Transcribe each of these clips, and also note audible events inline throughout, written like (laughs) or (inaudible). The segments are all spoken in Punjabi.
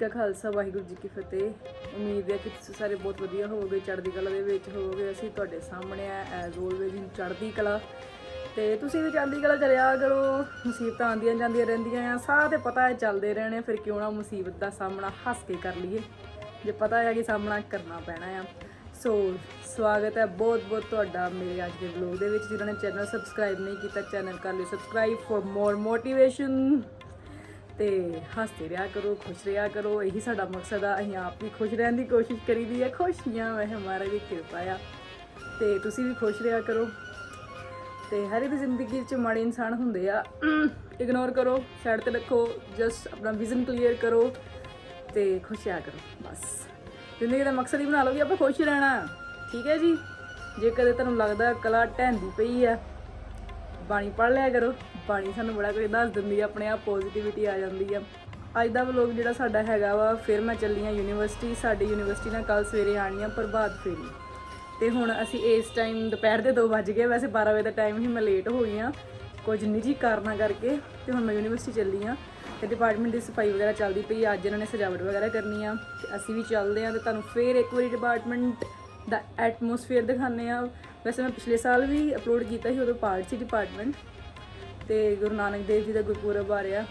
ਕਾ ਖਾਲਸਾ, ਵਾਹਿਗੁਰੂ ਜੀ ਕੀ ਫਤਿਹ। ਉਮੀਦ ਹੈ ਕਿ ਤੁਸੀਂ ਸਾਰੇ ਬਹੁਤ ਵਧੀਆ ਹੋਵੋਗੇ, ਚੜ੍ਹਦੀ ਕਲਾ ਦੇ ਵਿੱਚ ਹੋਵੋਗੇ। ਅਸੀਂ ਤੁਹਾਡੇ ਸਾਹਮਣੇ ਆ ਐਜ਼ ਆਲਵੇਜ਼ ਇਨ ਚੜ੍ਹਦੀ ਕਲਾ। ਤੇ ਤੁਸੀਂ ਵੀ ਚੜ੍ਹਦੀ ਕਲਾ ਚਲਿਆ ਕਰੋ, ਮੁਸੀਬਤਾਂ ਆਉਂਦੀਆਂ ਜਾਂਦੀਆਂ ਰਹਿੰਦੀਆਂ ਆ। ਸਾਹ ਤੇ ਪਤਾ ਹੈ ਚੱਲਦੇ ਰਹਿਣੇ, ਫਿਰ ਕਿਉਂ ਨਾ ਮੁਸੀਬਤ ਦਾ ਸਾਹਮਣਾ ਹੱਸ ਕੇ ਕਰ ਲਈਏ। ਜੇ ਪਤਾ ਹੈ ਕਿ ਸਾਹਮਣਾ ਕਰਨਾ ਪੈਣਾ ਆ। ਸੋ, ਸਵਾਗਤ ਹੈ ਬਹੁਤ ਬਹੁਤ ਤੁਹਾਡਾ ਮੇਰੇ ਅੱਜ ਦੇ ਵਲੌਗ ਦੇ ਵਿੱਚ। ਜਿਨ੍ਹਾਂ ਨੇ ਚੈਨਲ ਸਬਸਕ੍ਰਾਈਬ ਨਹੀਂ ਕੀਤਾ ਚੈਨਲ ਕਰ ਲਿਓ ਸਬਸਕ੍ਰਾਈਬ ਫॉर ਮੋਰ ਮੋਟੀਵੇਸ਼ਨ ਤੇ ਹੱਸਦੇ ਰਿਹਾ ਕਰੋ, ਖੁਸ਼ ਰਿਹਾ ਕਰੋ। ਇਹੀ ਸਾਡਾ ਮਕਸਦ ਆ। ਅਸੀਂ ਆਪ ਵੀ ਖੁਸ਼ ਰਹਿਣ ਦੀ ਕੋਸ਼ਿਸ਼ ਕਰੀਦੀ ਹੈ ਖੁਸ਼ੀਆਂ ਵਹ ਮਹਾਰਾਜ ਦੀ ਕਿਰਪਾ ਆ। ਤੇ ਤੁਸੀਂ ਵੀ ਖੁਸ਼ ਰਿਹਾ ਕਰੋ। ਤੇ ਹਰ ਇੱਕ ਜ਼ਿੰਦਗੀ ਵਿੱਚ ਮਾੜੇ ਇਨਸਾਨ ਹੁੰਦੇ ਆ। ਇਗਨੋਰ ਕਰੋ ਸਾਈਡ ਤੇ ਰੱਖੋ। ਜਸਟ ਆਪਣਾ ਵਿਜ਼ਨ ਕਲੀਅਰ ਕਰੋ ਤੇ ਖੁਸ਼ ਰਿਹਾ ਕਰੋ। ਬਸ। ਜ਼ਿੰਦਗੀ ਦਾ ਮਕਸਦ ਹੀ ਬਣਾ ਲਓ ਕਿ ਆਪਾਂ ਖੁਸ਼ ਰਹਿਣਾ। ਠੀਕ ਹੈ ਜੀ? ਜੇ ਕਦੇ ਤੁਹਾਨੂੰ ਲੱਗਦਾ ਕਲਾ ਢਹਿੰਦੀ ਪਈ ਆ, ਬਾਣੀ ਪੜ੍ਹ ਲਿਆ ਕਰੋ। ਬਾਣੀ ਸਾਨੂੰ ਬੜਾ ਕੁਝ ਦੱਸ ਦਿੰਦੀ ਆ, ਆਪਣੇ ਆਪ ਪੋਜ਼ਿਟਿਵਿਟੀ ਆ ਜਾਂਦੀ ਆ। ਅੱਜ ਦਾ ਵਲੋਗ ਜਿਹੜਾ ਸਾਡਾ ਹੈਗਾ ਵਾ, ਫਿਰ ਮੈਂ ਚੱਲੀ ਆ ਯੂਨੀਵਰਸਿਟੀ ਸਾਡੀ ਯੂਨੀਵਰਸਿਟੀ ਨਾਲ ਕੱਲ ਸਵੇਰੇ ਆਣੀ ਆ ਪ੍ਰਭਾਤ ਫੇਰੀ। ਤੇ ਹੁਣ ਅਸੀਂ ਇਸ ਟਾਈਮ ਦੁਪਹਿਰ ਦੇ 2 ਵਜ ਗਏ, ਵੈਸੇ 12 ਵਜੇ ਦਾ ਟਾਈਮ ਹੀ ਮੈਂ ਲੇਟ ਹੋ ਗਈ ਆ, ਕੁਝ ਨਿੱਜੀ ਕਾਰਨਾਂ ਕਰਕੇ, ਤੇ ਹੁਣ ਮੈਂ ਯੂਨੀਵਰਸਿਟੀ ਚੱਲੀ ਆ। ਤੇ ਡਿਪਾਰਟਮੈਂਟ ਦੀ ਸਫ਼ਾਈ ਵਗੈਰਾ ਚੱਲਦੀ ਪਈ ਅੱਜ ਇਹਨਾਂ ਨੇ ਸਜਾਵਟ ਵਗੈਰਾ ਕਰਨੀ ਆ, ਤੇ ਅਸੀਂ ਵੀ ਚੱਲਦੇ ਆ ਤੇ ਤੁਹਾਨੂੰ ਫੇਰ ਇੱਕ ਵਾਰੀ ਡਿਪਾਰਟਮੈਂਟ ਦਾ ਐਟਮੋਸਫੇਅਰ ਦਿਖਾਉਂਦੇ ਆ। ਵੈਸੇ ਮੈਂ ਪਿਛਲੇ ਸਾਲ ਵੀ ਅਪਲੋਡ ਕੀਤਾ ਸੀ, ਉਦੋਂ ਪਾਰਟ ਸੀ ਡਿਪਾਰਟਮੈਂਟ ਤੇ ਗੁਰੂ ਨਾਨਕ ਦੇਵ ਜੀ ਦਾ ਗੁਰਪੁਰਬ ਆ ਰਿਹਾ।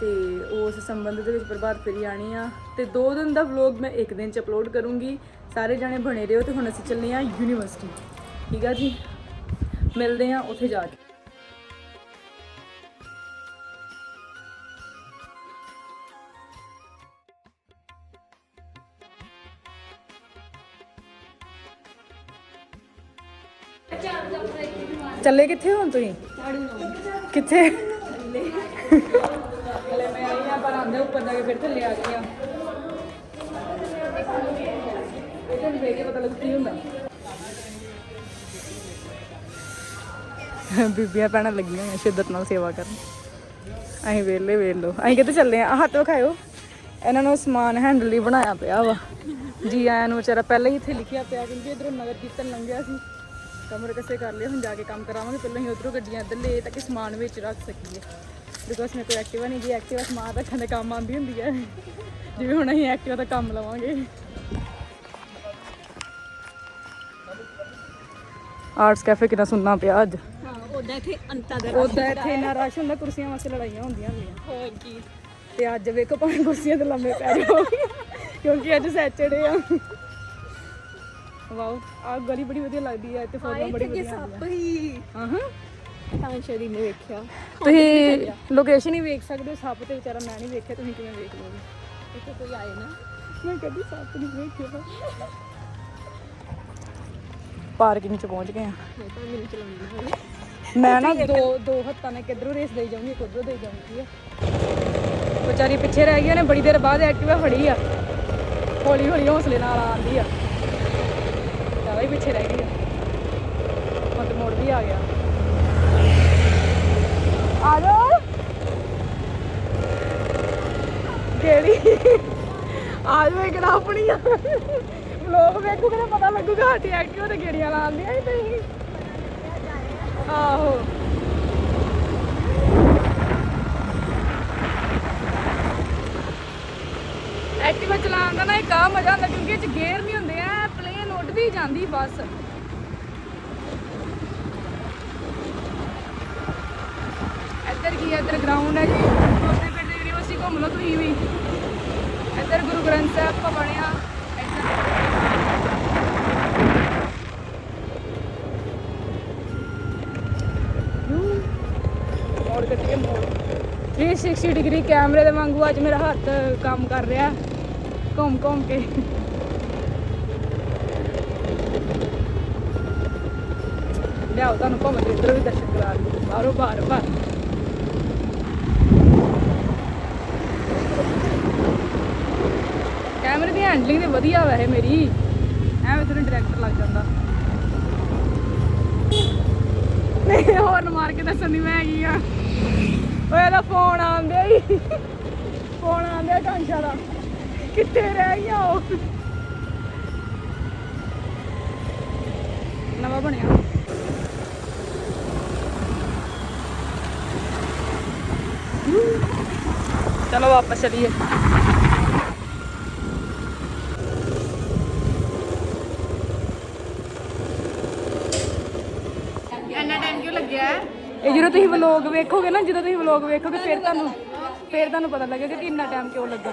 ਤੇ ਉਸ ਸੰਬੰਧ ਦੇ ਵਿੱਚ ਪ੍ਰਭਾਤ ਫੇਰੀ ਆਣੀ ਆ। ਤੇ ਦੋ ਦਿਨ ਦਾ ਵਲੌਗ ਮੈਂ ਇੱਕ ਦਿਨ ਚ ਅਪਲੋਡ ਕਰੂੰਗੀ। ਸਾਰੇ ਜਾਣੇ ਬਣੇ ਰਹੋ ਤੇ ਹੁਣ ਅਸੀਂ ਚੱਲੇ ਆ ਯੂਨੀਵਰਸਿਟੀ। ਠੀਕ ਆ ਜੀ? ਮਿਲਦੇ ਆ ਉੱਥੇ ਜਾ ਕੇ। ਚੱਲੇ ਕਿੱਥੇ ਹੁਣ ਤੁਸੀਂ? ਕਿੱਥੇ? ਹਲੇ ਮੈਂ ਆਈ ਆ ਪਰ ਆਂਦੇ ਉੱਪਰ ਜਾ ਕੇ ਫਿਰ ਥੱਲੇ ਆ ਗਈ ਆ ਇਹ ਤਾਂ ਵੇਖ ਕੇ ਪਤਾ ਲੱਗ ਕੀ ਹੁੰਦਾ ਬੀਬੀਆਂ ਭੈਣਾਂ ਲੱਗੀਆਂ ਹੋਈਆਂ ਸ਼ਿੱਦਤ ਨਾਲ ਸੇਵਾ ਕਰਨ। ਅਸੀਂ ਵੇਲੇ ਵੇਲ ਲੋ ਅਸੀਂ ਕਿੱਥੇ ਚੱਲੇ ਆ? ਆਹ ਹੱਥ ਵਿਖਾਇਓ। ਇਹਨਾਂ ਨੂੰ ਸਮਾਨ ਹੈਂਡਲ ਹੀ ਬਣਾਇਆ ਪਿਆ ਵਾ। ਜੀ ਆਇਆਂ ਨੂੰ ਵਿਚਾਰਾ ਪਹਿਲਾਂ ਹੀ ਇੱਥੇ ਲਿਖਿਆ ਪਿਆ ਕਿਉਂਕਿ ਇਧਰੋਂ ਨਗਰ ਕੀਰਤਨ ਲੰਘਿਆ ਸੀ। ਕਮਰੇ ਕਸੇ ਕਰ ਲਏ ਹੁਣ ਜਾ ਕੇ ਕੰਮ ਕਰਾਵਾਂਗੇ ਪਹਿਲਾਂ ਹੀ ਉਧਰੋਂ ਗੱਡੀਆਂ ਇੱਧਰ ਲੈ ਤਾਂ ਕਿ ਸਮਾਨ ਵਿੱਚ ਰੱਖ ਸਕੀਏ। ਬਿਕੋਜ਼ ਮੇਰੇ ਕੋਲ ਐਕਟਿਵਾ ਨਹੀਂ ਗਈ ਐਕਟਿਵਾ ਸਮਾਨ ਰੱਖਣ ਦੇ ਕੰਮ ਆਉਂਦੀ ਹੁੰਦੀ ਹੈ ਜਿਵੇਂ ਹੁਣ ਅਸੀਂ ਐਕਟਿਵਾ ਦਾ ਕੰਮ ਲਵਾਂਗੇ। ਆਰਟਸ ਕੈਫੇ ਕਿੰਨਾ ਸੁਣਨਾ ਪਿਆ ਅੱਜ। ਹਾਂ ਉਹਦਾ ਇੱਥੇ ਅੰਤਾ ਦਾ ਉਦਾਂ ਇੱਥੇ ਇੰਨਾ ਰਸ਼ ਹੁੰਦਾ ਕੁਰਸੀਆਂ ਵਾਸਤੇ ਲੜਾਈਆਂ ਹੁੰਦੀਆਂ ਹੁੰਦੀਆਂ। ਹੋਰ ਕੀ। ਤੇ ਅੱਜ ਵੇਖੋ ਭਾਵੇਂ ਕੁਰਸੀਆਂ ਤੇ ਲੰਮੇ ਪੈ ਜਾਓ। ਕਿਉਂਕਿ ਅੱਜ ਸੈਚਰਡੇ ਆ। ਵਾਓ ਆ ਗਲੀ ਬੜੀ ਵਧੀਆ ਲੱਗਦੀ ਹੈ ਤੇ ਫੋਟੋਆਂ ਬੜੀ ਵਧੀਆ ਸੱਪ ਹੀ। ਹਾਂ ਹਾਂ ਤਾਂ ਸ਼ਰੀ ਨੇ ਵੇਖਿਆ। ਤੁਸੀਂ ਲੋਕੇਸ਼ਨ ਹੀ ਵੇਖ ਸਕਦੇ ਹੋ ਸੱਪ ਤੇ ਵਿਚਾਰਾ ਮੈਂ ਨਹੀਂ ਵੇਖਿਆ ਤੁਸੀਂ ਕਿਵੇਂ ਵੇਖ ਲੋਗੇ ਇੱਥੇ ਕੋਈ ਆਏ ਨਾ। ਮੈਂ ਕਦੀ ਸੱਪ ਨਹੀਂ ਵੇਖਿਆ ਪਾਰਕਿੰਗ ਚ ਪਹੁੰਚ ਗਏ ਆ ਮੈਂ ਤਾਂ ਮੈਨੂੰ ਚਲਾਉਣੀ ਹੋਈ ਮੈਂ ਨਾ ਦੋ ਦੋ ਹੱਥਾਂ ਨਾਲ ਕਿੱਧਰੋਂ ਰੇਸ ਦੇਈ ਜਾਊਂਗੀ ਕਿੱਧਰੋਂ ਦੇਈ ਜਾਊਂਗੀ। ਆ ਵਿਚਾਰੀ ਪਿੱਛੇ ਰਹਿ ਗਈ ਉਹਨੇ ਬੜੀ ਦੇਰ ਬਾਅਦ ਐਕਟਿਵਾ ਫੜੀ ਆ। ਹੌਲੀ ਹੌਲੀ ਹੌਸਲੇ ਨਾਲ ਆਂਦੀ ਆ। ਹੀ ਪਿੱਛੇ ਰਹਿ ਗਈ ਆ। ਮੋੜ ਵੀ ਆ ਗਿਆ। ਆ ਜਾ ਕਿਹੜੀ ਆ ਜਾ ਕਿਹੜਾ ਆਪਣੀ ਲੋਕ ਵੇਖੂ ਕਿਤੇ ਪਤਾ ਲੱਗੂਗਾ ਸਾਡੀ ਐਕਟਿਵਾ ਤੇ ਗੇੜੀਆਂ ਲਾਉਂਦੀਆਂ ਹੀ ਤੁਸੀਂ। ਆਹੋ। ਐਕਟਿਵਾ ਚਲਾਉਣ ਦਾ ਨਾ ਇੱਕ ਆ ਮਜ਼ਾ ਹੁੰਦਾ ਕਿਉਂਕਿ ਇਹ ਚ ਗੇਅਰ ਨਹੀਂ ਹੁੰਦੇ ਆ ਵੀ ਜਾਂਦੀ ਬੱਸ। ਇੱਧਰ ਕੀ ਹੈ ਇੱਧਰ ਗਰਾਊਂਡ ਹੈ ਜੀ। ਆਪਣੇ ਪਿੰਡ ਦੀ ਯੂਨੀਵਰਸਿਟੀ ਘੁੰਮ ਲਓ ਤੁਸੀਂ ਵੀ। ਇੱਧਰ ਗੁਰੂ ਗ੍ਰੰਥ ਸਾਹਿਬ ਕੋ ਬਣਿਆ। ਮੋੜ ਕੱਟੀਏ ਮੋੜ। 360 ਡਿਗਰੀ ਕੈਮਰੇ ਦੇ ਵਾਂਗੂ ਅੱਜ ਮੇਰਾ ਹੱਥ ਕੰਮ ਕਰ ਰਿਹਾ। ਘੁੰਮ ਘੁੰਮ ਕੇ। ਲਿਆਓ, ਤੁਹਾਨੂੰ ਭਾਵੇਂ ਕੇ ਇੱਧਰ ਵੀ ਦਰਸ਼ਨ ਕਰਾ ਦਿਓ ਬਾਹਰੋਂ ਬਾਹਰ ਬਾਹਰ। ਕੈਮਰੇ ਦੀ ਹੈਂਡਲਿੰਗ ਤੇ ਵਧੀਆ ਵੈਸੇ ਮੇਰੀ। ਐਵੇਂ ਤੈਨੂੰ ਡਾਇਰੈਕਟਰ ਲੱਗ ਜਾਂਦਾ। ਨਹੀਂ ਹੋਰ ਮਾਰ ਕੇ ਦੱਸਣ ਦੀ ਮੈਂ ਹੈਗੀ ਆ। ਓਏ, ਇਹਦਾ ਫੋਨ ਆਉਂਦੇ ਹੀ। ਫੋਨ ਆਉਂਦਿਆ ਕਾਂਸ਼ਾ ਦਾ ਕਿੱਥੇ ਰਹਿ ਗਿਆ ਉਹ? ਨਵਾਂ ਬਣਿਆ। ਚਲੋ ਵਾਪਸ ਚਲੀਏ। ਇੰਨਾ ਟਾਈਮ ਕਿਉਂ ਲੱਗਿਆ? ਹੈ ਇਹ ਜਦੋਂ ਤੁਸੀਂ ਵਲੌਗ ਵੇਖੋਗੇ ਨਾ ਜਦੋਂ ਤੁਸੀਂ ਵਲੌਗ ਵੇਖੋਗੇ ਫਿਰ ਤੁਹਾਨੂੰ ਫਿਰ ਤੁਹਾਨੂੰ ਪਤਾ ਲੱਗੇਗਾ ਕਿ ਇੰਨਾ ਟਾਈਮ ਕਿਉਂ ਲੱਗਾ।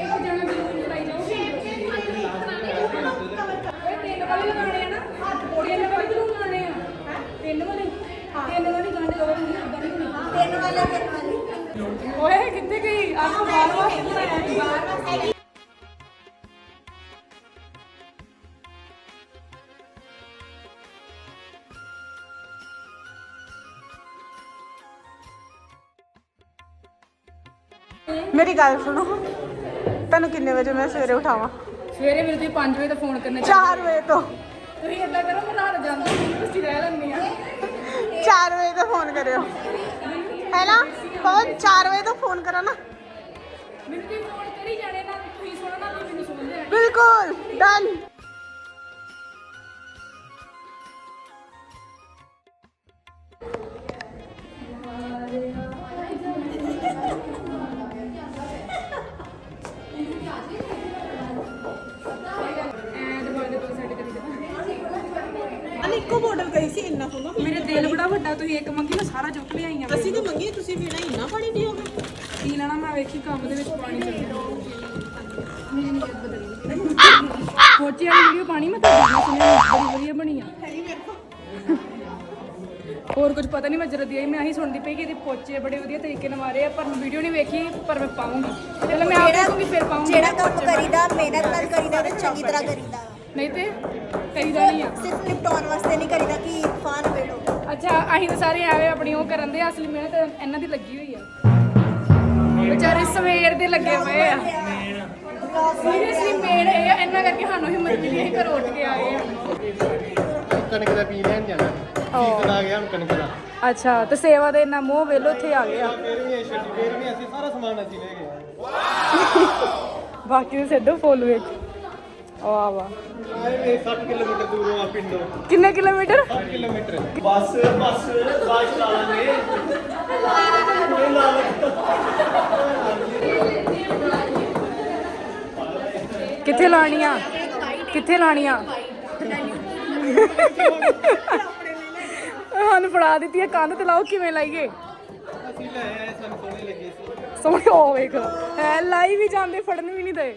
ਤਿੰਨ (laughs) ਵਾਲੇ ਲਗਾਣੇ ਆ ਨਾ ਤਿੰਨ ਵਾਲੇ ਕਿਉਂ ਲਗਾਣੇ ਆ ਤਿੰਨ ਵਾਲੇ ਤਿੰਨ ਵਾਲੇ ਗਾਣੇ ਲਗਾਉਣੇ ਤਿੰਨ ਵਾਲੇ ਤਿੰਨ ਵਾਲੇ ਓਏ ਕਿੱਥੇ ਗਈ ਆਹ ਬਾਹਰ ਵਾਸਤੇ ਬਣਾਇਆ ਸੀ। ਮੇਰੀ ਗੱਲ ਸੁਣੋ। ਤੁਹਾਨੂੰ ਕਿੰਨੇ ਵਜੇ ਮੈਂ ਸਵੇਰੇ ਉਠਾਵਾਂ? ਸਵੇਰੇ ਮੇਰੇ ਤੁਸੀਂ 5 ਵਜੇ ਦਾ ਫੋਨ ਕਰਨੇ 4 ਵਜੇ ਤੋਂ। ਤੁਸੀਂ ਏਦਾਂ ਕਰੋ ਮੈਂ ਰਾਤ ਜਾਂਦੀ ਯੂਨੀਵਰਸਿਟੀ ਰਹਿ ਲੈਂਦੀ ਆ। 4 ਵਜੇ ਤੋਂ ਫੋਨ ਕਰਿਓ। ਹੈ ਨਾ ਕੌਣ 4 ਵਜੇ ਤੋਂ ਫੋਨ ਕਰਾਂ ਨਾ ਮੈਨੂੰ ਤੁਸੀਂ ਫੋਨ ਕਰੀ ਜਾਣੇ ਨਾ ਤੁਸੀਂ ਸੁਣੋ ਨਾ ਤੁਸੀਂ ਮੈਨੂੰ ਜਾਣਾ ਅਨ ਇੱਕੋ ਬੋਟਲ ਗਈ ਸੀ ਇੰਨਾ ਫੁੱਲਾ ਮੇਰੇ ਦਿਲ ਬੜਾ ਵੱਡਾ ਤੁਸੀਂ ਇੱਕ ਮੰਗੀ ਮੈਂ ਸਾਰਾ ਚੁੱਕ ਲਿਆਈਆਂ ਅਸੀਂ ਤਾਂ ਮੰਗੀ ਤੁਸੀਂ ਪੀਣਾ ਇੰਨਾ ਪਾਣੀ ਪੀਓਗੇ। ਪੀ ਲੈਣਾ ਮੈਂ ਵੇਖੀ ਕੰਮ ਦੇ ਵਿੱਚ ਪਾਣੀ ਚੱਲਦਾ ਮੇਰੀ ਨੀਅਤ ਬਦਲ ਗਈ। ਪੋਚੇ ਵਾਲੀ ਵੀਡੀਓ ਪਾਣੀ ਮੈਂ ਤਾਂ ਸੁਣਿਆ ਬੜੀ ਵਧੀਆ ਬਣੀ ਆ। ਹੋਰ ਕੁਝ ਪਤਾ ਨਹੀਂ ਮੈਂ ਜਰਦੀ ਆਈ ਮੈਂ ਆਹੀ ਸੁਣਦੀ ਪਈ ਕਿ ਇਹਦੇ ਪੋਚੇ ਬੜੇ ਵਧੀਆ ਤਰੀਕੇ ਨਾਲ ਮਾਰੇ ਆ ਪਰ ਮੈਂ ਵੀਡੀਓ ਨਹੀਂ ਵੇਖੀ ਪਰ ਮੈਂ ਪਾਉਂਗੀ ਚਲੋ ਮੈਂ ਆਪ ਦੇਖੂੰਗੀ ਫਿਰ ਪਾਉਂਗੀ ਜਿਹੜਾ ਕੰਮ ਕਰੀਦਾ ਮਿਹਨਤ ਨਾਲ ਕਰੀਦਾ ਤੇ ਚੰਗੀ ਤਰ੍ਹਾਂ ਕਰੀਦਾ। ਨਹੀਂ ਤੇ ਕਰੀਦਾ ਨਹੀਂ ਆ। ਸਿਰਫ ਨਿਪਟਾਉਣ ਵਾਸਤੇ ਨਹੀਂ ਕਰੀਦਾ ਕਿ ਫਾਨ ਵੇਲੋ ਅੱਛਾ ਅਸੀਂ ਤਾਂ ਸਾਰੇ ਆਵੇ ਆਪਣੀ ਉਹ ਕਰਨ ਦੇ ਅਸਲੀ ਮਿਹਨਤ ਇਹਨਾਂ ਦੀ ਲੱਗੀ ਹੋਈ ਆ। ਵਿਚਾਰੇ ਸਵੇਰ ਦੇ ਲੱਗੇ ਪਏ ਆ। ਸੀਰੀਅਸਲੀ ਮੇਨ ਇਹ ਆ, ਇਹਨਾਂ ਕਰਕੇ ਸਾਨੂੰ ਹਿੰਮਤ ਮਿਲੀ ਅਸੀਂ ਘਰੋਂ ਉੱਠ ਕੇ ਆਏ ਆ ਕਣਕ ਦਾ ਬੀਜ ਲੈਣ ਜਾਣਾ। ਸੀਜ਼ਨ ਆ ਗਿਆ ਹੁਣ ਕਣਕ ਦਾ। ਅੱਛਾ ਤੇ ਸੇਵਾ ਦੇ ਇੰਨਾ ਮੋਹ ਵੇਲੋ ਇੱਥੇ ਆ ਗਿਆ। ਫੇਰ ਵੀ ਛੱਡੀ ਫੇਰ ਵੀ ਅਸੀਂ ਸਾਰਾ ਸਮਾਨ ਅਸੀਂ ਲੈ ਗਏ ਆ। ਬਾਕੀ ਦੇ ਸਿੱਧੋ ਫੁੱਲ ਵੇਖ ਵਾਹ ਵਾਹ। ਆਏ ਵੇ 60 ਕਿਲੋਮੀਟਰ ਦੂਰੋਂ ਆ ਪਿੰਡੋਂ। ਕਿੰਨੇ ਕਿਲੋਮੀਟਰ? 60 ਕਿਲੋਮੀਟਰ। ਬੱਸ ਬੱਸ ਬਾਜ ਲਾ ਲਾਂਗੇ। ਲਾ ਕਿੱਥੇ ਲਾਣੀਆਂ? ਕਿੱਥੇ ਲਾਣੀਆਂ? ਸਾਨੂੰ ਫੜਾ ਦਿੱਤੀ ਹੈ ਕੰਧ ਤੇ ਲਾਓ ਕਿਵੇਂ ਲਾਈਏ? ਅਸੀਂ ਲੈ ਆਏ ਸਾਨੂੰ ਸੋਹਣੇ ਲੱਗੇ ਸੀ ਸੋਹਣੇ ਹੋ ਵੇਖ। ਐ ਲਾਈ ਵੀ ਜਾਂਦੇ ਫੜਨ ਵੀ ਨਹੀਂ ਦੇ।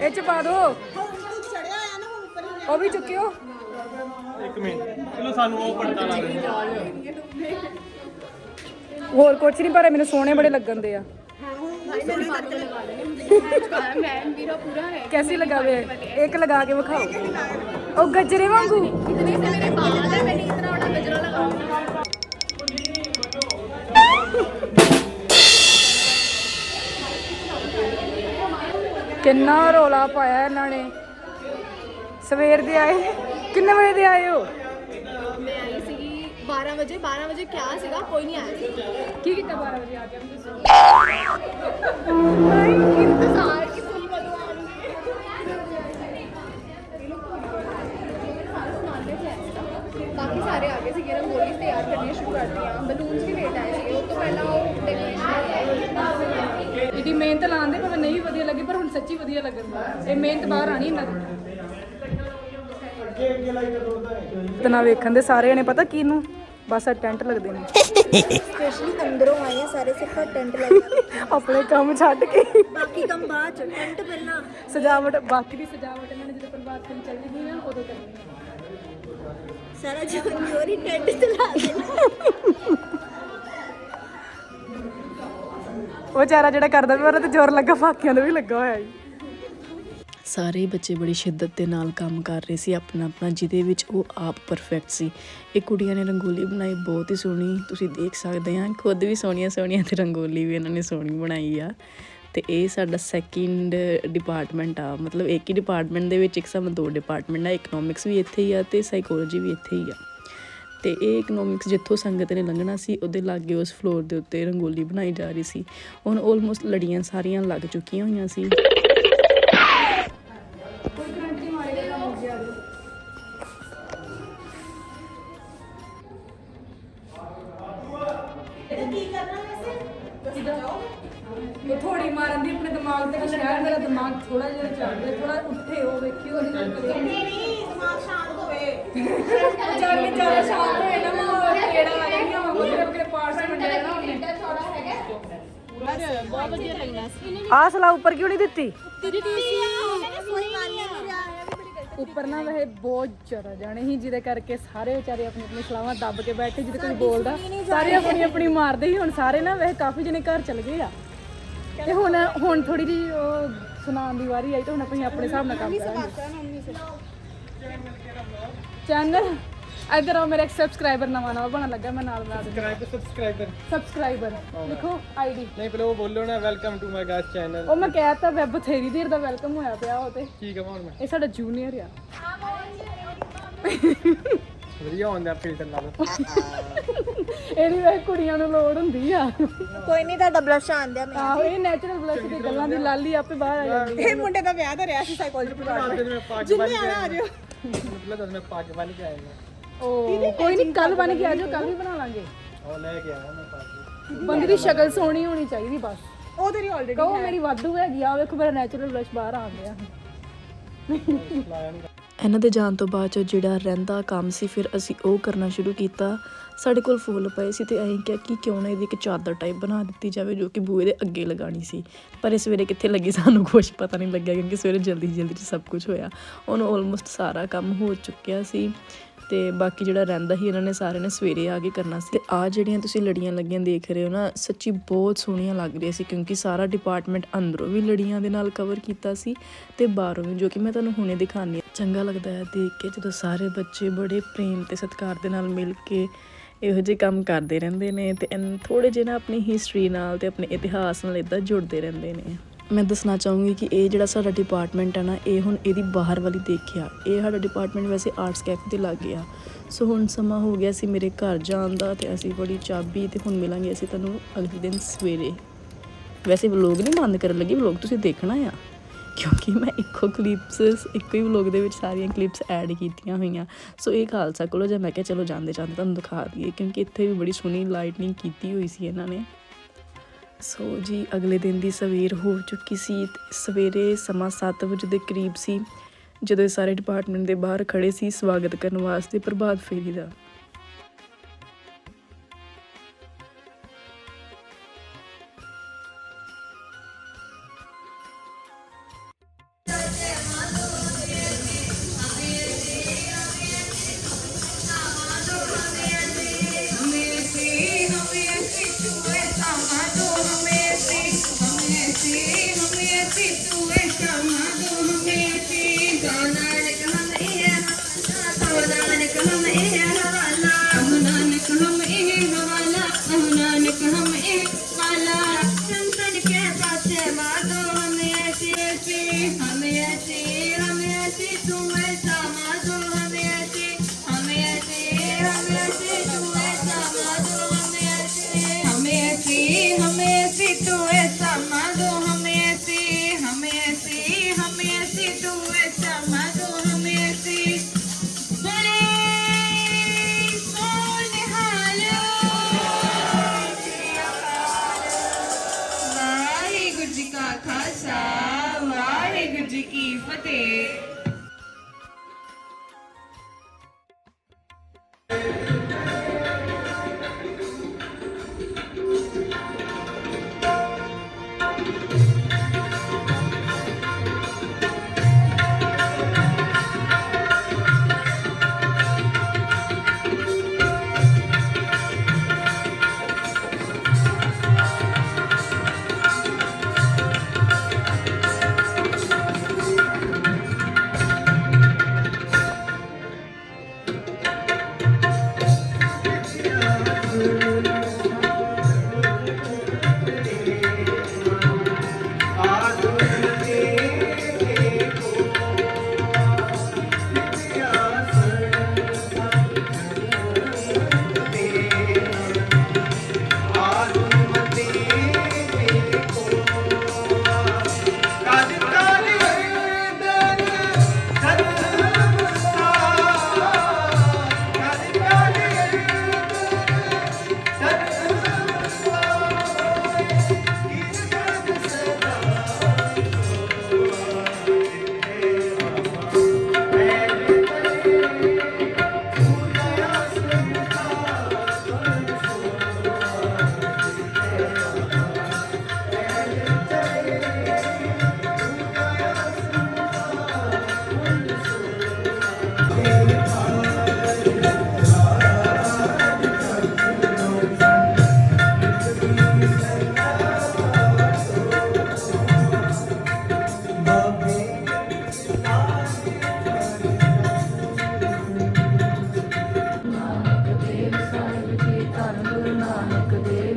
ਇਹ ਚ ਪਾ ਦੋ। ਆ ਉਹ ਵੀ ਚੁੱਕਿਓ। ਇੱਕ ਮਿੰਟ। ਚਲੋ ਸਾਨੂੰ ਉਹ ਪੜਤਾ ਲਾ ਦੇ ਹੋਰ ਕੁਛ ਨਹੀਂ ਪਰ ਮੈਨੂੰ ਸੋਹਣੇ ਬੜੇ ਲੱਗਣ ਦੇ ਆ। ਮੈਂ ਵੀਰਾ ਪੂਰਾ ਹੈ ਕੈਸੀ ਲਗਾਵੇ ਇੱਕ ਲਗਾ ਕੇ ਵਿਖਾਓ ਉਹ ਗਜਰੇ ਵਾਂਗੂ इतने से मेरे बाल है मैंने इतना बड़ा गजरा लगा ਕਿੰਨਾ ਰੋਲਾ ਪਾਇਆ ਇਹਨਾਂ ਨੇ ਸਵੇਰ ਦੇ ਆਏ ਕਿੰਨੇ ਵਜੇ ਦੇ ਆਏ ਹੋ मैं आई सी 12 ਵਜੇ 12 ਵਜੇ ਕਿਹਾ ਸੀਗਾ ਕੋਈ ਨਹੀਂ ਆਇਆ ਸੀ ਕੀ ਕੀਤਾ 12 ਵਜੇ ਆ ਕੇ ਮੈਨੂੰ ਦੱਸੋ ਭਾਈ ਇਹ ਮਿਹਨਤ ਲਾਉਂਦੇ ਪਰ ਨਹੀਂ ਵਧੀਆ ਲੱਗੀ ਪਰ ਹੁਣ ਸੱਚੀ ਵਧੀਆ ਲੱਗਣ ਇਹ ਮਿਹਨਤ ਬਾਹਰ ਆਣੀ ਵੇਖਣ ਦੇ ਸਾਰੇ ਨੇ ਪਤਾ ਕੀ ਨੂੰ ਬਸ ਆ ਟੈਂਟ ਲੱਗਦੇ ਨੇ। ਸਪੈਸ਼ਲੀ ਅੰਦਰੋਂ ਆਏ ਆ ਸਾਰੇ ਸਿਰਫ ਟੈਂਟ ਲੱਗਾ ਆਪਣੇ ਕੰਮ ਛੱਡ ਕੇ। ਬਾਕੀ ਕੰਮ ਬਾਅਦ ਚ ਟੈਂਟ ਪਹਿਲਾਂ। ਸਜਾਵਟ ਬਾਕੀ ਦੀ ਸਜਾਵਟ ਇਹਨਾਂ ਨੇ ਜਦੋਂ ਪ੍ਰਭਾਤ ਫੇਰੀ ਚੱਲਦੀ ਸੀ ਨਾ ਉਦੋਂ ਕਰਨੀ ਹੈ। ਸਾਰਾ ਜੋਨ ਜੋਰੀ ਟੈਂਟ ਚਲਾ ਦੇਣਾ। ਉਹ ਵਿਚਾਰਾ ਜਿਹੜਾ ਕਰਦਾ ਪਿਆ ਉਹਦਾ ਤੇ ਜ਼ੋਰ ਲੱਗਾ ਫਾਕਿਆਂ ਦਾ ਵੀ ਲੱਗਾ ਹੋਇਆ ਜੀ। ਸਾਰੇ ਬੱਚੇ ਬੜੀ ਸ਼ਿੱਦਤ ਦੇ ਨਾਲ ਕੰਮ ਕਰ ਰਹੇ ਸੀ, ਆਪਣਾ ਆਪਣਾ, ਜਿਹਦੇ ਵਿੱਚ ਉਹ ਆਪ ਪਰਫੈਕਟ ਸੀ। ਇਹ ਕੁੜੀਆਂ ਨੇ ਰੰਗੋਲੀ ਬਣਾਈ, ਬਹੁਤ ਹੀ ਸੋਹਣੀ, ਤੁਸੀਂ ਦੇਖ ਸਕਦੇ ਆ ਖੁਦ ਵੀ ਸੋਹਣੀਆਂ ਸੋਹਣੀਆਂ ਤੇ ਰੰਗੋਲੀ ਵੀ ਇਹਨਾਂ ਨੇ ਸੋਹਣੀ ਬਣਾਈ ਆ। ਤੇ ਇਹ ਸਾਡਾ ਸੈਕਿੰਡ ਡਿਪਾਰਟਮੈਂਟ ਆ, ਮਤਲਬ ਇੱਕ ਹੀ ਡਿਪਾਰਟਮੈਂਟ ਦੇ ਵਿੱਚ ਇੱਕ ਸਾਨੂੰ ਦੋ ਡਿਪਾਰਟਮੈਂਟ ਆ ਇਕਨੋਮਿਕਸ ਵੀ ਇੱਥੇ ਹੀ ਆ ਤੇ ਸਾਈਕੋਲੋਜੀ ਵੀ ਇੱਥੇ ਹੀ ਆ। ਤੇ ਇਹ ਇਕਨੋਮਿਕਸ ਜਿੱਥੋਂ ਸੰਗਤ ਨੇ ਲੰਘਣਾ ਸੀ, ਉਹਦੇ ਲਾਗੇ ਉਸ ਫਲੋਰ ਦੇ ਉੱਤੇ ਰੰਗੋਲੀ ਬਣਾਈ ਜਾ ਰਹੀ ਸੀ। ਹੁਣ ਆਲਮੋਸਟ ਲੜੀਆਂ ਸਾਰੀਆਂ ਲੱਗ ਚੁੱਕੀਆਂ ਹੋਈਆਂ ਸੀ। ਆ ਸਲਾ ਉੱਪਰ ਕਿਉਂ ਨਹੀਂ ਦਿੱਤੀ? ਉੱਪਰ ਨਾ ਵੈਸੇ ਬਹੁਤ ਜ਼ਿਆਦਾ ਜਾਣੇ ਸੀ ਜਿਹਦੇ ਕਰਕੇ ਸਾਰੇ ਵਿਚਾਰੇ ਆਪਣੀ ਆਪਣੀ ਸਲਾਵਾਂ ਦੱਬ ਕੇ ਬੈਠੇ ਜਿਹਦੇ ਕੋਈ ਬੋਲਦਾ। ਸਾਰੇ ਆਪਣੀ ਆਪਣੀ ਮਾਰਦੇ ਸੀ ਹੁਣ ਸਾਰੇ ਨਾ ਵੈਸੇ ਕਾਫੀ ਜਣੇ ਘਰ ਚਲ ਗਏ ਆ। ਤੇ ਹੁਣ ਹੁਣ ਥੋੜੀ ਜਿਹੀ ਉਹ ਸੁਣਾਉਣ ਦੀ ਵਾਰੀ ਆਈ ਤਾਂ ਹੁਣ ਅਸੀਂ ਆਪਣੇ ਹਿਸਾਬ ਨਾਲ ਕੰਮ ਕਰਾਂਗੇ। ਚੈਨਲ ਇਧਰ ਆ ਮੇਰਾ ਇੱਕ ਸਬਸਕ੍ਰਾਈਬਰ ਨਵਾਂ ਨਵਾਂ ਬਣਨ ਲੱਗਾ ਮੈਂ ਨਾਲ ਬਣਾ ਦਿੰਦਾ ਸਬਸਕ੍ਰਾਈਬ ਸਬਸਕ੍ਰਾਈਬਰ ਸਬਸਕ੍ਰਾਈਬਰ ਲਿਖੋ ਆਈਡੀ ਨਹੀਂ ਪਹਿਲਾਂ ਉਹ ਬੋਲੋ ਨਾ welcome to my guys channel ਉਹ ਮੈਂ ਕਹਿਤਾ ਵੈਬ ਬਥੇਰੀ ਦੇਰ ਦਾ ਵੈਲਕਮ ਹੋਇਆ ਪਿਆ ਉਹ ਤੇ। ਕੀ ਕਹਾਂ ਹੁਣ ਮੈਂ। ਇਹ ਸਾਡਾ ਜੂਨੀਅਰ ਆ। ਵਧੀਆ ਹੁੰਦਾ ਫਿਲਟਰ ਨਾਲ ਇਹਦੀ ਵੇ ਕੁੜੀਆਂ ਨੂੰ ਲੋੜ ਹੁੰਦੀ ਆ। ਕੋਈ ਨਹੀਂ ਤੁਹਾਡਾ ਬਲਸ਼ ਆਂਦਿਆ ਮੈਂ ਆਹੋ ਇਹ ਨੈਚੁਰਲ ਬਲਸ਼ ਦੀ ਗੱਲਾਂ ਦੀ ਲਾਲੀ ਆਪੇ ਬਾਹਰ ਆ ਜਾਂਦੀ ਇਹ ਮੁੰਡੇ ਦਾ ਵਿਆਹ ਤਾਂ ਰਿਹਾ ਸੀ ਸਾਈਕੋਲੋਜੀ ਮੈਂ ਪੱਗ ਬੰਨ ਕੇ ਆਇਆ। ਮਤਲਬ ਜਦ ਮੈਂ ਪੱਗ ਬੰਨ ਕੇ ਆਇਆ। ਕੋਈ ਨਹੀਂ ਕੱਲ ਬਣ ਕੇ ਆ ਜਾਓ ਕੱਲ ਵੀ ਬਣਾ ਲਾਂਗੇ। ਉਹ ਲੈ ਕੇ ਆਇਆ ਮੈਂ ਪੱਗ ਬੰਦੇ ਦੀ ਸ਼ਕਲ ਸੋਹਣੀ ਹੋਣੀ ਚਾਹੀਦੀ ਬਸ। ਉਹ ਤੇਰੀ ਆਲਰੇਡੀ ਕਹੋ ਮੇਰੀ ਵਾਧੂ ਹੈਗੀ ਆ ਵੇਖੋ ਮੇਰਾ ਨੈਚੁਰਲ ਬਲਸ਼ ਬਾਹਰ ਆ ਗਿਆ। ਇਹਨਾਂ ਦੇ ਜਾਣ ਤੋਂ ਬਾਅਦ 'ਚ ਜਿਹੜਾ ਰਹਿੰਦਾ ਕੰਮ ਸੀ ਫਿਰ ਅਸੀਂ ਉਹ ਕਰਨਾ ਸ਼ੁਰੂ ਕੀਤਾ। ਸਾਡੇ ਕੋਲ ਫੁੱਲ ਪਏ ਸੀ ਤੇ ਅਸੀਂ ਕਿਹਾ ਕਿ ਕਿਉਂ ਨਾ ਇਹਦੀ ਇੱਕ ਚਾਦਰ ਟਾਈਪ ਬਣਾ ਦਿੱਤੀ ਜਾਵੇ ਜੋ ਕਿ ਬੂਹੇ ਦੇ ਅੱਗੇ ਲਗਾਣੀ ਸੀ। ਪਰ ਇਸ ਸਵੇਰੇ ਕਿੱਥੇ ਲੱਗੀ ਸਾਨੂੰ ਕੁਝ ਪਤਾ ਨਹੀਂ ਲੱਗਿਆ ਕਿਉਂਕਿ ਸਵੇਰੇ ਜਲਦੀ ਜਲਦੀ 'ਚ ਸਭ ਕੁਝ ਹੋਇਆ। ਹੁਣ ਆਲਮੋਸਟ ਸਾਰਾ ਕੰਮ ਹੋ ਚੁੱਕਿਆ ਸੀ। ਤੇ ਬਾਕੀ ਜਿਹੜਾ ਰਹਿੰਦਾ ਸੀ, ਇਹਨਾਂ ਨੇ ਸਾਰਿਆਂ ਨੇ ਸਵੇਰੇ ਆ ਕੇ ਕਰਨਾ ਸੀ। ਤੇ ਆ ਜਿਹੜੀਆਂ ਤੁਸੀਂ ਲੜੀਆਂ ਲੱਗੀਆਂ ਦੇਖ ਰਹੇ ਹੋ ਨਾ, ਸੱਚੀ ਬਹੁਤ ਸੋਹਣੀਆਂ ਲੱਗ ਰਹੀਆਂ ਸੀ, ਕਿਉਂਕਿ ਸਾਰਾ ਡਿਪਾਰਟਮੈਂਟ ਅੰਦਰੋਂ ਵੀ ਲੜੀਆਂ ਦੇ ਨਾਲ ਕਵਰ ਕੀਤਾ ਸੀ ਤੇ ਬਾਹਰੋਂ ਵੀ, ਜੋ ਕਿ ਮੈਂ ਤੁਹਾਨੂੰ ਹੁਣੇ ਦਿਖਾਣੀ ਚੰਗਾ ਲੱਗਦਾ ਹੈ ਦੇਖ ਕੇ ਜਦੋਂ ਸਾਰੇ ਬੱਚੇ ਬੜੇ ਪ੍ਰੇਮ ਤੇ ਸਤਿਕਾਰ ਦੇ ਨਾਲ ਮਿਲ ਕੇ ਇਹੋ ਜਿਹੇ ਕੰਮ ਕਰਦੇ ਰਹਿੰਦੇ ਨੇ ਤੇ ਥੋੜੇ ਜਿਹੇ ਨਾ ਆਪਣੀ ਹਿਸਟਰੀ ਨਾਲ ਤੇ ਆਪਣੇ ਇਤਿਹਾਸ ਨਾਲ ਇਦਾਂ ਜੁੜਦੇ ਰਹਿੰਦੇ ਨੇ। ਮੈਂ ਦੱਸਣਾ ਚਾਹੂੰਗੀ ਕਿ ਇਹ ਜਿਹੜਾ ਸਾਡਾ ਡਿਪਾਰਟਮੈਂਟ ਹੈ ਨਾ, ਇਹ ਹੁਣ ਇਹਦੀ ਬਾਹਰ ਵਾਲੀ ਦੇਖਿਆ। ਇਹ ਸਾਡਾ ਡਿਪਾਰਟਮੈਂਟ ਵੈਸੇ ਆਰਟਸ ਕੈਫੇ 'ਤੇ ਲੱਗ ਗਿਆ ਸੋ ਹੁਣ ਸਮਾਂ ਹੋ ਗਿਆ ਸੀ ਮੇਰੇ ਘਰ ਜਾਣ ਦਾ ਤੇ ਅਸੀਂ ਬੜੀ ਚਾਬੀ ਤੇ ਹੁਣ ਮਿਲਾਂਗੇ ਅਸੀਂ ਤੁਹਾਨੂੰ ਅਗਲੇ ਦਿਨ ਸਵੇਰੇ। ਵੈਸੇ ਵਲੋਗ ਨਹੀਂ ਬੰਦ ਕਰਨ ਲੱਗੀ ਵਲੋਗ ਤੁਸੀਂ ਦੇਖਣਾ ਆ। ਕਿਉਂਕਿ ਮੈਂ ਇੱਕੋ ਕਲਿੱਪਸ ਇੱਕੋ ਹੀ ਵਲੋਗ ਦੇ ਵਿੱਚ ਸਾਰੀਆਂ ਕਲਿੱਪਸ ਐਡ ਕੀਤੀਆਂ ਹੋਈਆਂ। ਸੋ ਇਹ ਖਾਲਸਾ ਕੋਲੋਂ ਜਾਂ ਮੈਂ ਕਿਹਾ ਚਲੋ ਜਾਂਦੇ ਜਾਂਦੇ ਤੁਹਾਨੂੰ ਦਿਖਾ ਦਈਏ, ਕਿਉਂਕਿ ਇੱਥੇ ਵੀ ਬੜੀ ਸੋਹਣੀ ਲਾਈਟਨਿੰਗ ਕੀਤੀ ਹੋਈ ਸੀ ਇਹਨਾਂ ਨੇ। ਸੋ ਜੀ, ਅਗਲੇ ਦਿਨ ਦੀ ਸਵੇਰ ਹੋ ਚੁੱਕੀ ਸੀ ਸਵੇਰੇ ਸਮਾਂ 7 ਵਜੇ ਦੇ ਕਰੀਬ ਸੀ ਜਦੋਂ ਇਹ ਸਾਰੇ ਡਿਪਾਰਟਮੈਂਟ ਦੇ ਬਾਹਰ ਖੜੇ ਸੀ, ਸਵਾਗਤ ਕਰਨ ਵਾਸਤੇ ਪ੍ਰਭਾਤ ਫੇਰੀ ਦਾ। ਵਾਹਿਗੁਰੂ ਜੀ Deus.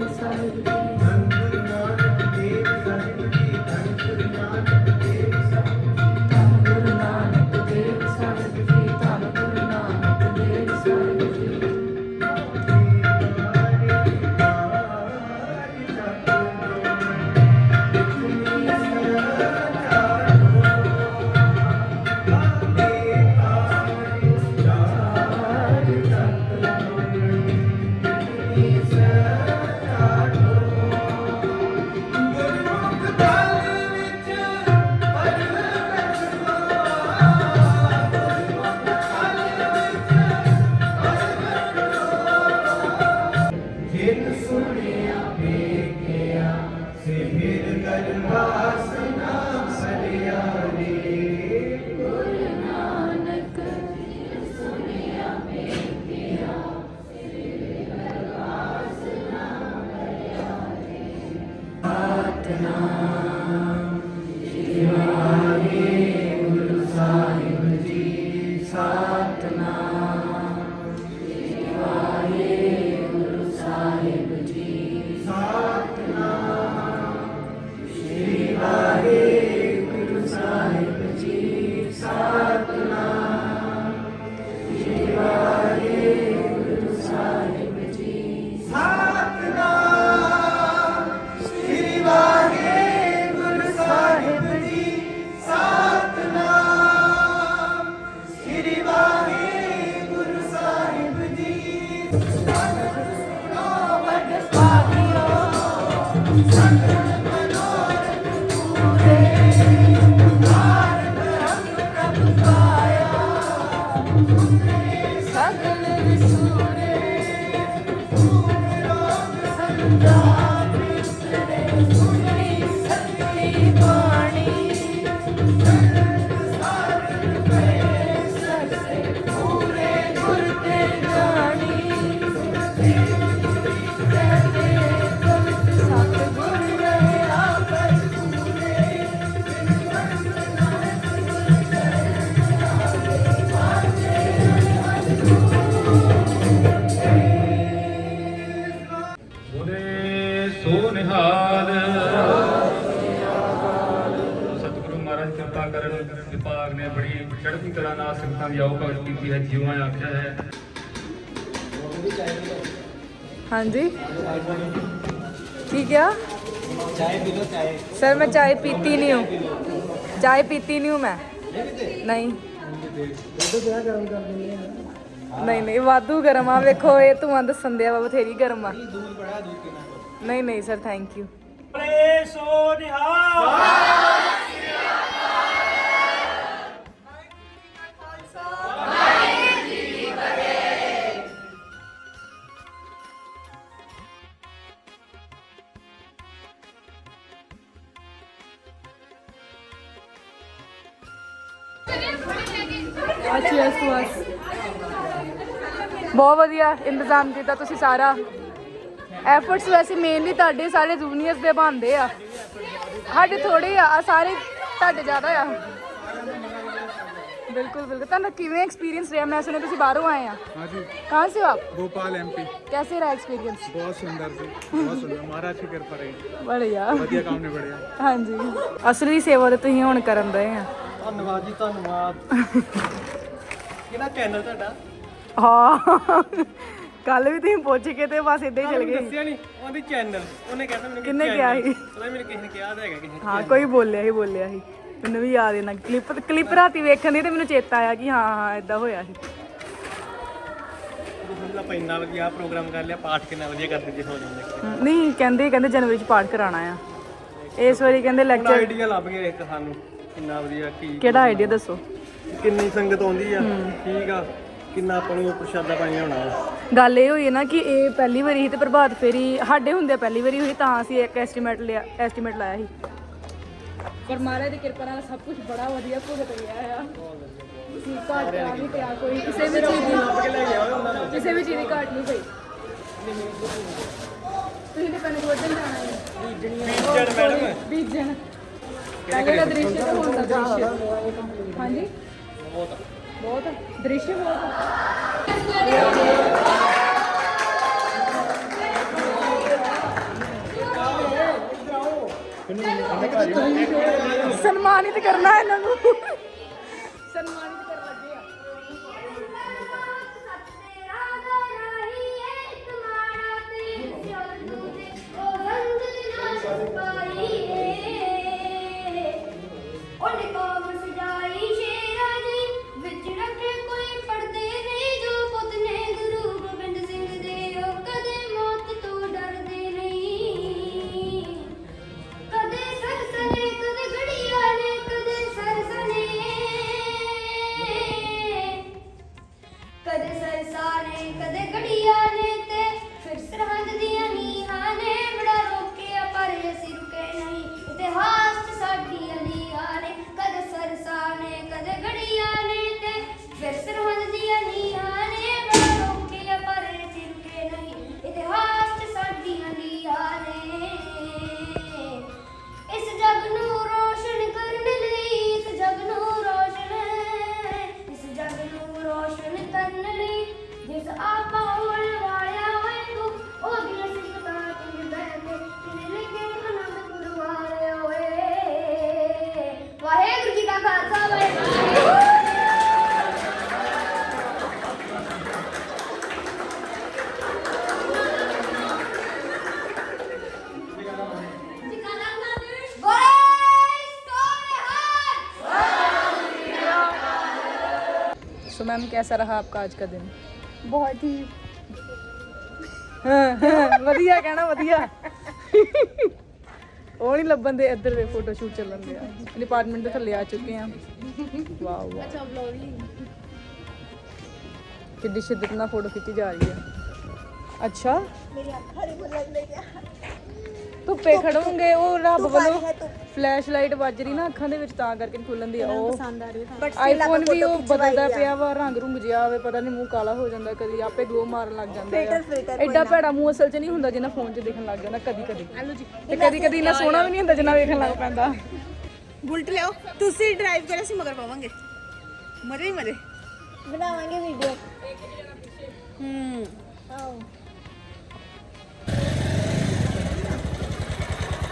ਬੋਲੇ ਤਰ੍ਹਾਂ ਨਾਲ ਸੰਗਤਾਂ ਦੀ ਆਓ ਭਗਤ ਕੀਤੀ ਹੈ ਜੀਵਾਂ ਆਖਿਆ ਹੈ। ਹਾਂਜੀ। ਕੀ ਕਿਹਾ? ਚਾਹ ਪੀ ਲੋ ਚਾਹ ਸਰ ਮੈਂ ਚਾਹ ਪੀਤੀ ਨਹੀਂ ਹੂੰ। ਚਾਹ ਪੀਤੀ ਨਹੀਂ ਹੂੰ ਮੈਂ। ਨਹੀਂ। ਨਹੀਂ ਨਹੀਂ ਵਾਧੂ ਗਰਮ ਆ। ਵੇਖੋ ਇਹ ਤੂੰ ਅੰਦ ਸੰਦਿਆ ਆ ਬਥੇਰੀ ਗਰਮ ਆ। ਨਹੀਂ ਨਹੀਂ sir thank you so Nihal. Access to us ਬਹੁਤ ਵਧੀਆ ਇੰਤਜ਼ਾਮ ਕੀਤਾ ਤੁਸੀਂ ਸਾਰਾ। ਐਫਰਟਸ ਵੈਸੇ ਮੇਨਲੀ ਤੁਹਾਡੇ ਸਾਰੇ ਜੂਨੀਅਰਸ ਦੇ ਬੰਦੇ ਆ। ਸਾਡੇ ਥੋੜੇ ਆ ਸਾਰੇ ਤੁਹਾਡੇ ਜ਼ਿਆਦਾ ਆ। ਬਿਲਕੁਲ ਬਿਲਕੁਲ। ਤੁਹਾਨੂੰ ਕਿਵੇਂ ਐਕਸਪੀਰੀਅੰਸ ਰਿਹਾ? ਮੈਂ ਸੁਣਿਆ ਤੁਸੀਂ ਬਾਹਰੋਂ ਆਏ ਆ। ਕਹਾਂ ਸੇ ਆਪ? भोपाल एमपी कैसे रहा एक्सपीरियंस बहुत सुंदर जी बहुत सुंदर महाराज की कृपा रही ਬੜਿਆ। ਵਧੀਆ ਕੰਮ ਨੇ ਬੜਿਆ ਹਾਂਜੀ। ਅਸਲੀ ਸੇਵਾ ਤੇ ਤੁਸੀਂ ਹੁਣ ਕਰਨ ਰਹੇ ਆ। ਧੰਨਵਾਦ ਜੀ ਧੰਨਵਾਦ। ਕਿਹੜਾ ਚੈਨਲ ਤੁਹਾਡਾ? ਹਾਂ। ਕੱਲ ਵੀ ਤੁਸੀਂ ਪੁੱਛ ਕੇ ਤੇ ਬਸ ਇਦਾਂ ਹੀ ਚਲ ਗਏ। ਦੱਸਿਆ ਨਹੀਂ ਉਹਦੀ ਚੈਨਲ ਉਹਨੇ ਕਹਿੰਦਾ ਮੈਨੂੰ ਕਿੰਨੇ ਕਿਹਾ ਸੀ? ਪਤਾ ਮੈਨੂੰ ਕਿਸੇ ਨੇ ਕਿਹਾ ਤਾਂ ਹੈਗਾ ਕਿਸੇ ਹਾਂ ਕੋਈ ਬੋਲਿਆ ਹੀ ਬੋਲਿਆ ਸੀ। ਮੈਨੂੰ ਵੀ ਯਾਦ ਇਹਨਾਂ ਕਲਿੱਪ ਕਲਿੱਪ ਰਾਤੀ ਵੇਖਣ ਦੀ ਤੇ ਮੈਨੂੰ ਚੇਤਾ ਆਇਆ ਕਿ ਹਾਂ ਹਾਂ ਇਦਾਂ ਹੋਇਆ ਸੀ। ਆਪਾਂ ਇੰਨਾ ਵਧੀਆ ਪ੍ਰੋਗਰਾਮ ਕਰ ਲਿਆ ਪਾਠ ਕਿੰਨਾ ਵਧੀਆ ਕਰਦੇ ਜੇ ਹੋ ਜਾਂਦੇ। ਨਹੀਂ ਕਹਿੰਦੇ ਕਹਿੰਦੇ ਜਨਵਰੀ ਚ ਪਾਠ ਕਰਾਉਣਾ ਆ। ਇਸ ਵਾਰੀ ਕਹਿੰਦੇ ਲੈਕਚਰ ਆਈਡੀਆ ਲੱਭ ਗਿਆ ਇੱਕ ਸਾਨੂੰ ਕਿੰਨਾ ਵਧੀਆ ਕੀ ਕਿਹੜਾ ਆਈਡੀਆ ਦੱਸੋ? ਕਿੰਨੀ ਸੰਗਤ ਆਉਂਦੀ ਆ? ਠੀਕ ਆ। ਕਿੰਨਾ ਆਪਾਂ ਨੂੰ ਪ੍ਰਸ਼ਾਦਾ ਪਾਣੀ ਹੋਣਾ ਗੱਲ ਇਹ ਹੋਈ ਹੈ ਨਾ ਕਿ ਇਹ ਪਹਿਲੀ ਵਾਰੀ ਸੀ ਤੇ ਪ੍ਰਭਾਤ ਫੇਰੀ ਸਾਡੇ ਹੁੰਦੇ ਪਹਿਲੀ ਵਾਰੀ ਹੋਈ ਤਾਂ ਅਸੀਂ ਇੱਕ ਐਸਟੀਮੇਟ ਲਿਆ ਐਸਟੀਮੇਟ ਲਾਇਆ ਸੀ। ਪਰ ਮਹਾਰਾਜ ਦੀ ਕਿਰਪਾ ਨਾਲ ਸਭ ਕੁਝ ਬੜਾ ਵਧੀਆ ਭੁਗਤ ਗਿਆ ਆ। ਆ ਨਹੀਂ ਪਿਆ ਕੋਈ ਕਿਸੇ ਵੀ ਚੀਜ਼ ਦੀ ਕਿਸੇ ਵੀ ਚੀਜ਼ ਦੀ ਘਾਟ ਨਹੀਂ ਪਈ ਤੁਸੀਂ ਤੇ ਕਣਕ ਵੱਢਣ ਜਾਣਾ ਹੈ। ਬੀਜਣ ਮੈਡਮ। ਬੀਜਣ। ਪਹਿਲੇ ਦਾ ਦ੍ਰਿਸ਼ ਤੇ ਹੁਣ ਦਾ ਦ੍ਰਿਸ਼। ਹਾਂਜੀ। ਬਹੁਤ ਬਹੁਤ ਦ੍ਰਿਸ਼ ਬਹੁਤ ਸਨਮਾਨਿਤ ਕਰਨਾ ਇਹਨਾਂ ਨੂੰ। ਸਨਮਾਨਿਤ कैसा रहा आपका आज का दिन ਬਹੁਤ ਹੀ ਵਧੀਆ ਕਹਿਣਾ ਵਧੀਆ ਉਹ ਨਹੀਂ ਲੱਭਣ ਦੇ ਇੱਧਰ ਦੇ ਫੋਟੋ ਸ਼ੂਟ ਚੱਲਣ ਦੇ ਆ ਡਿਪਾਰਟਮੈਂਟ ਦੇ ਥੱਲੇ ਆ ਚੁੱਕੇ ਆ ਵਾਓ ਵਾਓ ਅੱਛਾ ਵਲੌਗਿੰਗ ਕਿੱਡੀ ਸ਼ਿੱਦਤ ਨਾਲ ਫੋਟੋ ਖਿੱਚੀ ਜਾ ਰਹੀ ਆ ਅੱਛਾ ਮੇਰੀ ਅੱਖਾਂ ਨਹੀਂ ਖੁੱਲਣ ਲਈਆਂ ਧੁੱਪੇ ਖੜੋਂਗੇ ਉਹ ਰੱਬ ਵੱਲੋਂ ਫਲੈਸ਼ ਲਾਈਟ ਵੱਜ ਰਹੀ ਨਾ ਅੱਖਾਂ ਦੇ ਵਿੱਚ ਤਾਂ ਕਰਕੇ ਨਹੀਂ ਖੁੱਲਣ ਦੀ ਆ ਉਹ ਪਸੰਦ ਆ ਰਹੀ ਹੈ ਆਈਫੋਨ ਵੀ ਉਹ ਬਦਲਦਾ ਪਿਆ ਵਾ ਰੰਗ ਰੁੰਗ ਜਿਹਾ ਆਵੇ ਪਤਾ ਨਹੀਂ ਮੂੰਹ ਕਾਲਾ ਹੋ ਜਾਂਦਾ ਕਦੀ ਆਪੇ ਗਲੋ ਮਾਰਨ ਲੱਗ ਜਾਂਦਾ ਆ। ਐਡਾ ਭੈੜਾ ਮੂੰਹ ਅਸਲ 'ਚ ਨਹੀਂ ਹੁੰਦਾ ਜਿੰਨਾ ਫੋਨ 'ਚ ਦੇਖਣ ਲੱਗ ਜਾਂਦਾ ਕਦੀ ਕਦੀ। ਤੇ ਕਦੀ ਕਦੀ ਇੰਨਾ ਸੋਹਣਾ ਵੀ ਨਹੀਂ ਹੁੰਦਾ ਜਿੰਨਾ ਵੇਖਣ ਲੱਗ ਪੈਂਦਾ। ਬੁਲਟ ਲਿਓ ਤੁਸੀਂ ਡਰਾਈਵ ਕਰੋ ਅਸੀਂ ਮਗਰ ਪਾਵਾਂਗੇ। ਹੀ ਮਜ਼ੇ। ਬਣਾਵਾਂਗੇ ਵੀਡੀਓ ਹੂੰ। ਆਓ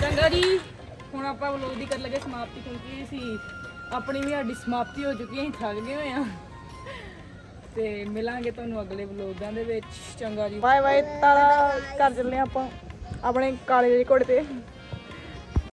ਚੰਗਾ ਜੀ। ਹੁਣ ਆਪਾਂ ਵਲੋਗ ਦੀ ਕਰਨ ਲੱਗੇ ਸਮਾਪਤੀ, ਕਿਉਂਕਿ ਅਸੀਂ ਆਪਣੀ ਵੀ ਸਾਡੀ ਸਮਾਪਤੀ ਹੋ ਚੁੱਕੀ ਹੈ, ਅਸੀਂ ਥੱਕ ਗਏ ਹੋਏ ਆ ਤੇ ਮਿਲਾਂਗੇ ਤੁਹਾਨੂੰ ਅਗਲੇ ਵਲੋਗਾਂ ਦੇ ਵਿੱਚ। ਚੰਗਾ ਜੀ। ਬਾਏ ਬਾਏ ਤਾਲਾ ਕਰ ਚੱਲੇ ਆਪਾਂ, ਆਪਣੇ ਕਾਲੇ ਜਿਹੇ ਘੋੜੇ ਤੇ।